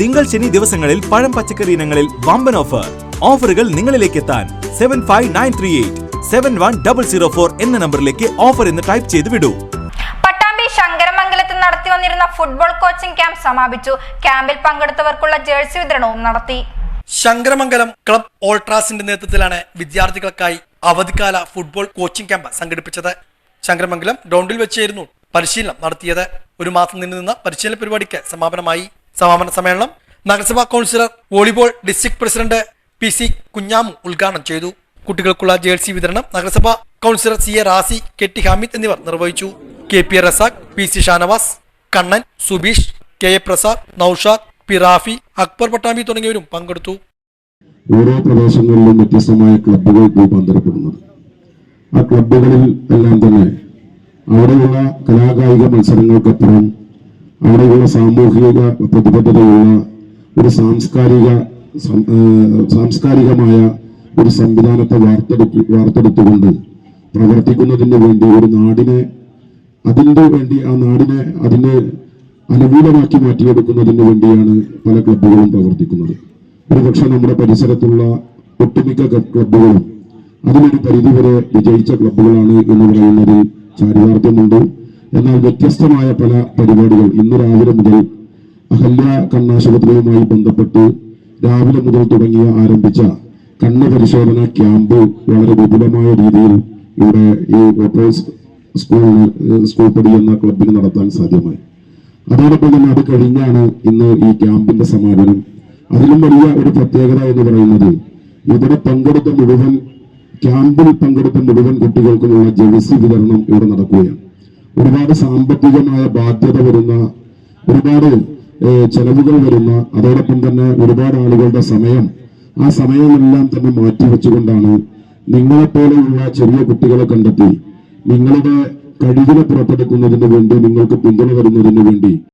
തിങ്കൾ ശനി ദിവസങ്ങളിൽ പഴം പച്ചക്കറി ഇനങ്ങളിൽ വമ്പൻ ഓഫർ ഓഫറുകൾ നിങ്ങളിലേക്ക് എത്താൻ seven five nine three eight seven one double zero four എന്ന നമ്പറിലേക്ക് ഓഫർ എന്ന് ടൈപ്പ് ചെയ്ത് വിടൂ. പട്ടാമ്പി ശങ്കരമംഗലത്ത് നടത്തി വന്നിരുന്ന ഫുട്ബോൾ കോച്ചിംഗ് ക്യാമ്പ് സമാപിച്ചു. ക്യാമ്പിൽ പങ്കെടുത്തവർക്കുള്ള ജേഴ്സി വിതരണവും നടത്തി. ശങ്കരമംഗലം ക്ലബ് ഓൾട്രാസിന്റെ നേതൃത്വത്തിലാണ് വിദ്യാർത്ഥികൾക്കായി അവധിക്കാല ഫുട്ബോൾ കോച്ചിംഗ് ക്യാമ്പ് സംഘടിപ്പിച്ചത്. ശങ്കരമംഗലം ഗ്രൗണ്ടിൽ വെച്ചായിരുന്നു പരിശീലനം നടത്തിയത്. ഒരു മാസം നീണ്ടുനിന്ന പരിശീലന പരിപാടിക്ക് സമാപനമായി. സമാപന സമ്മേളനം നഗരസഭാ councillor volleyball district president P C Kunhamu ഉദ്ഘാടനം ചെയ്തു. കുട്ടികൾക്കുള്ള ജേഴ്സി വിതരണം നഗരസഭാ കൗൺസിലർ സി എ റാസി കെട്ടി ഹമീദ് എന്നിവർ നിർവഹിച്ചു. K P Razak P C Shanavas Kannan Subeesh K A Prasad Noushad P Rafi Akbar Pattambi തുടങ്ങിയവരും പങ്കെടുത്തു. ഓരോ പ്രദേശങ്ങളിലും വ്യത്യസ്തമായ ക്ലബ്ബുകൾ രൂപാന്തരപ്പെടുന്നത്. ആ ക്ലബ്ബുകളിൽ എല്ലാം തന്നെ അവിടെയുള്ള കലാകായിക മത്സരങ്ങൾക്കപ്പുറം അവിടെയുള്ള സാമൂഹിക പ്രതിബദ്ധതയുള്ള ഒരു സാംസ്കാരിക സാംസ്കാരികമായ ഒരു സംവിധാനത്തെ വാർത്തെടുത്ത് വാർത്തെടുത്തുകൊണ്ട് പ്രവർത്തിക്കുന്നതിന് വേണ്ടി ഒരു നാടിനെ അതിന്റെ വേണ്ടി ആ നാടിനെ അതിനെ അനുകൂലമാക്കി മാറ്റിയെടുക്കുന്നതിന് വേണ്ടിയാണ് പല ക്ലബ്ബുകളും പ്രവർത്തിക്കുന്നത്. ഒരുപക്ഷെ നമ്മുടെ പരിസരത്തുള്ള ഒട്ടുമിക്ക ക്ലബ്ബുകളും അതിനൊരു പരിധിവരെ വിജയിച്ച ക്ലബ്ബുകളാണ് എന്ന് പറയുന്നതിൽ ചാരിതാർത്ഥ്യമുണ്ട്. എന്നാൽ വ്യത്യസ്തമായ പല പരിപാടികൾ ഇന്ന് രാവിലെ മുതൽ അഹല്യ കണ്ണാശുപത്രിയുമായി ബന്ധപ്പെട്ട് രാവിലെ മുതൽ തുടങ്ങിയ ആരംഭിച്ച കണ്ണ് പരിശോധന ക്യാമ്പ് വളരെ വിപുലമായ രീതിയിൽ ഇവിടെ ഈ ഓപ്പറേസ് സ്കൂൾ സ്കൂൾ പടി എന്ന ക്ലബിന് നടത്താൻ സാധ്യമായി. അതോടൊപ്പം തന്നെ അത് കഴിഞ്ഞാണ് ഇന്ന് ഈ ക്യാമ്പിന്റെ സമാപനം. അതിലും വലിയ ഒരു പ്രത്യേകത എന്ന് പറയുന്നത് ഇവിടെ പങ്കെടുത്ത മുഴുവൻ ക്യാമ്പിൽ പങ്കെടുത്ത മുഴുവൻ കുട്ടികൾക്കുമുള്ള ജേഴ്സി വിതരണം ഇവിടെ നടക്കുകയാണ്. ഒരുപാട് സാമ്പത്തികമായ ബാധ്യത വരുന്ന ഒരുപാട് ചെലവുകൾ വരുന്ന അതോടൊപ്പം തന്നെ ഒരുപാട് ആളുകളുടെ സമയം ആ സമയമെല്ലാം തന്നെ മാറ്റിവെച്ചുകൊണ്ടാണ് നിങ്ങളെപ്പോലെയുള്ള ചെറിയ കുട്ടികളെ കണ്ടെത്തി നിങ്ങളുടെ കഴിവിനെ പുറത്തെടുക്കുന്നതിന് വേണ്ടി നിങ്ങൾക്ക് പിന്തുണ തരുന്നതിന് വേണ്ടി